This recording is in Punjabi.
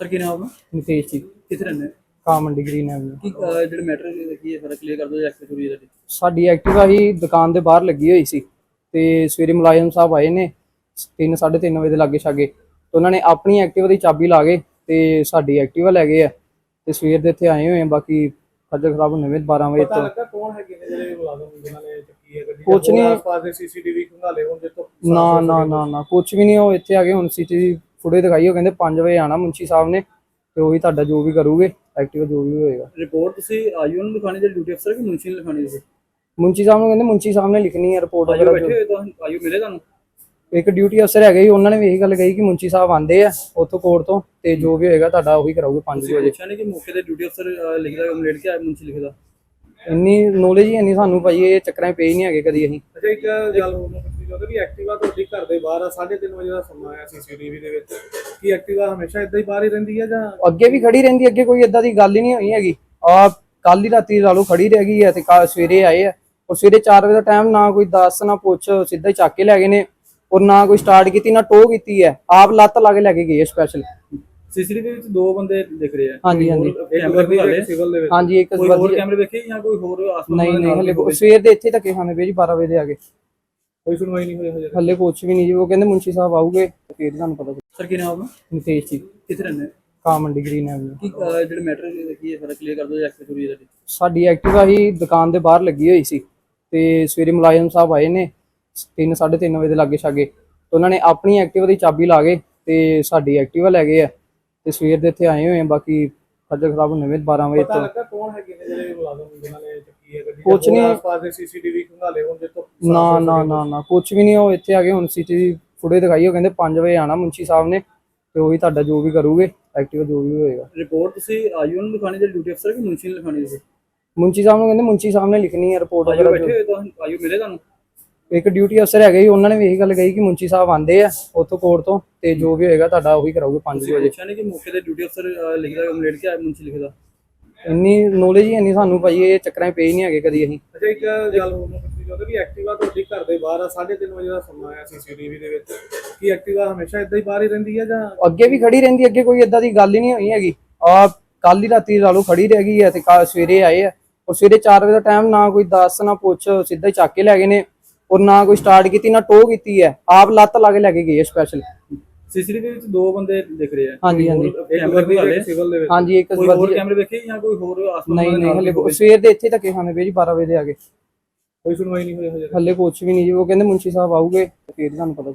ਸਰ ਕੀ ਨਾਮ ਹੈ ਨਿਤੇਸ਼ ਜੀ। ਕਿੱਥੇ ਰਹਿੰਦੇ ਹੋ? ਕਾਮਨ ਡਿਗਰੀ ਨੇ ਵੀ ਕੀ ਅਹ, ਜਿਹੜੇ ਮੈਟਰ ਕੀ ਹੈ? ਸਾਰਾ ਕਲੀਅਰ ਕਰ ਦਿਓ ਐਕਟ ਚੋਰੀ ਦਾ ਸਾਡੀ ਐਕਟਿਵਾ ਹੀ ਦੁਕਾਨ ਦੇ ਬਾਹਰ ਲੱਗੀ ਹੋਈ ਸੀ ਤੇ ਸਵੇਰੇ ਮੁਲਾਜ਼ਮ ਸਾਹਿਬ ਆਏ ਨੇ 3 3:30 ਵਜੇ ਦੇ ਲਾਗੇ ਛਾਗੇ। ਤੇ ਉਹਨਾਂ ਨੇ ਆਪਣੀ ਐਕਟਿਵਾ ਦੀ ਚਾਬੀ ਲਾ ਗਏ ਤੇ ਸਾਡੀ ਐਕਟਿਵਾ ਲੈ ਗਏ ਆ। ਤੇ ਸਵੇਰ ਦੇ ਇੱਥੇ ਆਏ ਹੋਏ ਆ ਬਾਕੀ ਖੱਜਲ ਖਰਾਬ ਹੋਣੇ ਵਿੱਚ 12 ਵਜੇ ਤੋਂ। ਲੱਗਾ ਕੌਣ ਹੈਗੇ ਨੇ ਜਿਹੜੇ ਮੁਲਾਜ਼ਮ ਜਿਨ੍ਹਾਂ ਨੇ ਚੱਕੀ ਹੈ ਗੱਡੀ? ਕੁਛ ਨਹੀਂ। ਆਸ-ਪਾਸ ਦੇ ਸੀਸੀਟੀਵੀ ਖੰਗਾਲੇ ਹੋਣ ਜਿੱਥੋਂ ਨਾ ਨਾ ਨਾ ਨਾ ਕੁਝ ਵੀ ਨਹੀਂ ਉਹ ਇੱਥੇ ਆ ਗਏ ਹੁਣ ਸੀਟੀ ਫੁਟੇਜ ਦਿਖਾਈ ਉਹ ਕਹਿੰਦੇ 5 ਵਜੇ ਆਣਾ ਮੁੰਸ਼ੀ ਸਾਹਿਬ ਨੇ ਤੇ ਉਹੀ ਤੁਹਾਡਾ ਜੋ ਵੀ ਕਰੂਗੇ ਐਕਟਿਵਾ ਜੋ ਵੀ ਹੋਏਗਾ। ਰਿਪੋਰਟ ਤੁਸੀਂ ਨੂੰ ਲਿਖਾਣੀ ਜਿਹੜੀ ਡਿਊਟੀ ਅਫਸਰ ਕਿ ਮੁਨਸ਼ੀ ਨੂੰ ਲਿਖਾਣੀ ਹੈ ਮੁੰਸ਼ੀ ਸਾਹਿਬ ਨੂੰ ਕਹਿੰਦੇ ਮੁੰਸ਼ੀ ਸਾਹਿਬ ਨੇ ਲਿਖਣੀ ਹੈ ਰਿਪੋਰਟ ਵਗੈਰਾ ਬੈਠੇ ਹੋਏ ਤਾਂ ਆਈਓ ਮਿਲੇ ਤੁਹਾਨੂੰ? ਇੱਕ ਡਿਊਟੀ ਅਫਸਰ ਹੈਗੇ ਜੀ ਉਹਨਾਂ ਨੇ ਵੀ ਇਹੀ ਗੱਲ ਕਹੀ ਕਿ ਮੁੰਚੀ ਸਾਹਿਬ ਆਂਦੇ ਆ ਉੱਥੋਂ ਕੋਰਟ ਤੋਂ ਤੇ ਜੋ ਵੀ ਹੋਏਗਾ ਤੁਹਾਡਾ ਉਹੀ ਕਰਾਉਗੇ 5 ਤੁਸੀਂ ਵਜੇ। ਪੁੱਛਿਆ ਨਹੀਂ ਕਿ ਮੌਕੇ ਤੇ ਡਿਊਟੀ ਅਫਸਰ ਲਿਖਦਾ ਕੰਪਲੇਂਟ ਕਿ ਆਇਆ ਮੁਨਸ਼ੀ ਲਿਖਦਾ? ਇੰਨੀ ਨੌਲੇਜ ਹੀ ਇੰਨੀ ਸਾਨੂੰ ਭਾਈ ਇਹ ਚੱਕਰਾਂ 'ਚ ਪਏ ਹੀ ਨਹੀਂ ਹੈਗੇ ਕਦੀ ਅਸੀਂ। ਅੱਛਾ ਇੱਕ ਗੱਲ ਹੋਰ ਚਾਹੁੰਦਾ ਵੀ ਐਕਟਿਵਾ ਤੁਹਾਡੀ ਘਰ ਦੇ ਬਾਹਰ ਆ 3:30 ਵਜੇ ਦਾ ਸਮਾਂ ਆਇਆ ਸੀਸੀਟੀਵੀ ਦੇ ਵਿੱਚ ਕੀ ਐਕਟਿਵਾ ਹਮੇਸ਼ਾ ਇਦਾਂ ਹੀ ਬਾਹਰ ਹੀ ਰਹਿੰਦੀ ਹੈ ਜਾਂ ਅੱਗੇ ਵੀ ਖੜੀ ਰਹਿੰਦੀ ਅੱਗੇ ਕੋਈ ਏਦਾਂ ਦੀ ਗੱਲ ਹੀ ਨਹੀਂ ਹੋਈ ਹੈਗੀ। ਆ ਕੱਲ ਹੀ ਰਾਤੀ ਲਾ ਲਓ ਖੜੀ ਰਹਿ ਗਈ ਹੈ ਤੇ ਕੱਲ੍ਹ ਸਵੇਰੇ ਆਏ ਆ। ਔਰ ਸਵੇਰੇ 4 ਵਜੇ ਦਾ ਟਾਈਮ ਨਾ ਕੋਈ ਦੱਸ ਨਾ ਪੁੱਛ ਸਿੱਧਾ ਹੀ ਚੱਕ ਕੇ ਲੈ ਗਏ ਨੇ। ਔਰ ਨਾ ਕੋਈ ਸਟਾਰਟ ਕੀਤੀ ਨਾ ਟੋ ਕੀਤੀ ਹੈ। ਆਪ ਲੱਤ ਲਾ ਕੇ ਲੈ ਕੇ ਗਏ ਸਪੈਸ਼ਲ ਸੀਸੀਟੀਵੀ ਵਿੱਚ ਦੋ ਬੰਦੇ ਦਿਖ ਰਹੇ ਆ। ਹਾਂਜੀ ਹਾਂਜੀ। ਕੈਮਰੇ ਵੀ ਹਾਲੇ ਸਿਵਲ ਦੇ ਵਿੱਚ। ਹਾਂਜੀ ਇੱਕ ਕੋਈ ਹੋਰ ਕੈਮਰੇ ਵੇਖੇ ਜਾਂ ਕੋਈ ਹੋਰ ਨਹੀਂ ਵਾਲੇ ਨਹੀਂ ਹਲੇ? ਸਵੇਰ ਦੇ ਇੱਥੇ ਧੱਕੇ ਖਾਣੇ ਪਏ ਜੀ 12 ਵਜੇ ਦੇ ਆ ਗਏ। ਕੋਈ ਸੁਣਵਾਈ ਨਹੀਂ ਹੋਈ ਹਜੇ ਹੱਲੇ ਕੁਛ ਵੀ ਨਹੀਂ ਜੀ ਉਹ ਕਹਿੰਦੇ ਮੁੰਸ਼ੀ ਸਾਹਿਬ ਆਉਗੇ ਫਿਰ ਤੁਹਾਨੂੰ ਪਤਾ ਸਰ ਕੀ ਨਾਮ ਹੈ ਨਿਤੇਸ਼ ਜੀ। ਕਿੱਥੇ ਰਹਿੰਦੇ? ਹੋ? ਕਾਮਨ ਡਿਗਰੀ ਨੇ ਵੀ ਕੀ ਅਹ, ਜਿਹੜੇ ਮੈਟਰ ਕੀ ਹੈ ਸਾਰਾ ਕਲੀਅਰ ਕਰ ਦਿਓ ਐਕਟ ਚੋਰੀ ਦਾ ਸਾਡੀ ਐਕਟਿਵਾ ਹੀ ਦੁਕਾਨ ਦੇ ਬਾਹਰ ਲੱਗੀ ਹੋਈ ਸੀ ਤੇ ਸਵੇਰੇ ਮੁਲਾਜ਼ਮ ਸਾਹਿਬ ਆਏ ਨੇ 3 3:30 ਵਜੇ ਦੇ ਲਾਗੇ ਛਾਗੇ। ਤੇ ਉਹਨਾਂ ਨੇ ਆਪਣੀ ਐਕਟਿਵਾ ਦੀ ਚਾਬੀ ਲਾ ਗਏ ਤੇ ਸਾਡੀ ਐਕਟਿਵਾ ਲੈ ਗਏ ਆ। ਤੇ ਸਵੇਰ ਦੇ ਇੱਥੇ ਆਏ ਹੋਏ ਆ ਬਾਕੀ ਖੱਜਲ ਖਰਾਬ ਵਿੱਚ 12 ਵਜੇ ਪਤਾ ਤੋਂ। ਲੱਗਾ ਕੌਣ ਹੈਗੇ ਨੇ ਜਿਹੜੇ ਮੁਲਾਜ਼ਮ ਜਿਨ੍ਹਾਂ ਨੇ ਕੁਛ ਨਹੀਂ। ਆਸ-ਪਾਸ ਦੇ ਸੀਸੀਟੀਵੀ ਖੰਗਾਲੇ ਹੋਣ ਜਿੱਥੋਂ ਨਾ ਨਾ ਨਾ ਨਾ ਕੁਝ ਵੀ ਨਹੀਂ ਉਹ ਇੱਥੇ ਆ ਗਏ ਹੁਣ ਸੀਟੀ ਫੁਟੇਜ ਦਿਖਾਈ ਉਹ ਕਹਿੰਦੇ 5 ਵਜੇ ਆਣਾ ਮੁੰਸ਼ੀ ਸਾਹਿਬ ਨੇ ਤੇ ਉਹੀ ਤੁਹਾਡਾ ਜੋ ਵੀ ਕਰੂਗੇ ਐਕਟਿਵਾ ਜੋ ਵੀ ਹੋਏਗਾ। ਰਿਪੋਰਟ ਤੁਸੀਂ ਨੂੰ ਲਿਖਾਣੀ ਜਿਹੜੀ ਡਿਊਟੀ ਅਫਸਰ ਕਿ ਮੁਨਸ਼ੀ ਨੂੰ ਲਿਖਾਣੀ ਹੈ ਮੁੰਸ਼ੀ ਸਾਹਿਬ ਨੂੰ ਕਹਿੰਦੇ ਮੁੰਸ਼ੀ ਸਾਹਿਬ ਨੇ ਲਿਖਣੀ ਹੈ ਰਿਪੋਰਟ ਵਗੈਰਾ ਬੈਠੇ ਜੋ ਹੋਏ ਤਾਂ ਆਈਓ ਮਿਲੇ ਤੁਹਾਨੂੰ? ਇੱਕ ਡਿਊਟੀ ਅਫਸਰ ਹੈਗੇ ਜੀ ਉਹਨਾਂ ਨੇ ਵੀ ਇਹੀ ਗੱਲ ਕਹੀ ਕਿ ਮੁੰਚੀ ਸਾਹਿਬ ਆਂਦੇ ਆ ਉੱਥੋਂ ਕੋਰਟ ਤੋਂ ਤੇ ਜੋ ਵੀ ਹੋਏਗਾ ਤੁਹਾਡਾ ਉਹੀ ਕਰਾਉਗੇ 5 ਤੁਸੀਂ ਵਜੇ। ਪੁੱਛਿਆ ਨਹੀਂ ਕਿ ਮੌਕੇ ਤੇ ਡਿਊਟੀ ਅਫਸਰ ਲਿਖਦਾ ਕੰਪਲੇਂਟ ਕਿ ਮੁਨਸ਼ੀ ਲਿਖਦਾ? ਇੰਨੀ ਨੌਲੇਜ ਹੀ ਇੰਨੀ ਸਾਨੂੰ ਭਾਈ ਇਹ ਚੱਕਰਾਂ 'ਚ ਪਏ ਹੀ ਨਹੀਂ ਹੈਗੇ ਕਦੀ ਅਸੀਂ। ਅੱਛਾ ਇੱਕ ਗੱਲ ਹੋਰ ਮੈਂ ਪੁੱਛਣੀ ਚਾਹੁੰਦਾ ਵੀ ਐਕਟਿਵਾ ਤੁਹਾਡੀ ਘਰ ਦੇ ਬਾਹਰ ਆ 3:30 ਵਜੇ ਦਾ ਸਮਾਂ ਆਇਆ ਸੀਸੀਟੀਵੀ ਦੇ ਵਿੱਚ। ਕੀ ਐਕਟਿਵਾ ਹਮੇਸ਼ਾ ਇਦਾਂ ਹੀ ਬਾਹਰ ਹੀ ਰਹਿੰਦੀ ਹੈ ਜਾਂ? ਅੱਗੇ ਵੀ ਖੜੀ ਰਹਿੰਦੀ ਅੱਗੇ ਕੋਈ ਏਦਾਂ ਦੀ ਗੱਲ ਹੀ ਨਹੀਂ ਹੋਈ ਹੈਗੀ। ਆ ਕੱਲ ਹੀ ਰਾਤੀ ਲਾ ਲਓ ਖੜੀ ਰਹਿ ਗਈ ਹੈ ਤੇ ਕੱਲ੍ਹ ਸਵੇਰੇ ਆਏ ਆ। ਔਰ ਸਵੇਰੇ 4 ਵਜੇ ਦਾ ਟਾਈਮ ਨਾ ਕੋਈ ਦੱਸ ਨਾ ਪੁੱਛ ਸਿੱਧਾ ਹੀ ਚੱਕ ਕੇ ਲੈ ਗਏ ਨੇ। ਔਰ ਨਾ ਕੋਈ ਸਟਾਰਟ ਕੀਤੀ ਨਾ ਟੋ ਕੀਤੀ ਹੈ। ਆਪ ਲੱਤ ਲਾ ਕੇ ਲੈ ਕੇ ਗਏ ਸਪੈਸ਼ਲ ਸੀਸੀਟੀਵੀ ਵਿੱਚ ਦੋ ਬੰਦੇ ਦਿਖ ਰਹੇ ਆ। ਹਾਂਜੀ ਹਾਂਜੀ। ਕੈਮਰੇ ਵੀ ਹਾਲੇ ਸਿਵਲ ਦੇ ਵਿੱਚ। ਹਾਂਜੀ ਇੱਕ ਕੋਈ ਹੋਰ ਕੈਮਰੇ ਵੇਖੇ ਜਾਂ ਕੋਈ ਹੋਰ ਆਸ-ਪਾਸ ਨਹੀਂ ਵਾਲੇ ਨਹੀਂ ਹਲੇ? ਸਵੇਰ ਦੇ ਇੱਥੇ ਧੱਕੇ ਖਾਣੇ ਪਏ ਜੀ 12 ਵਜੇ ਦੇ ਆ ਗਏ। ਕੋਈ ਸੁਣਵਾਈ ਨਹੀਂ ਹੋਈ ਹਜੇ ਹੱਲੇ ਕੁਛ ਵੀ ਨਹੀਂ ਜੀ ਉਹ ਕਹਿੰਦੇ ਮੁੰਸ਼ੀ ਸਾਹਿਬ ਆਉਗੇ ਫਿਰ ਤੁਹਾਨੂੰ ਪਤਾ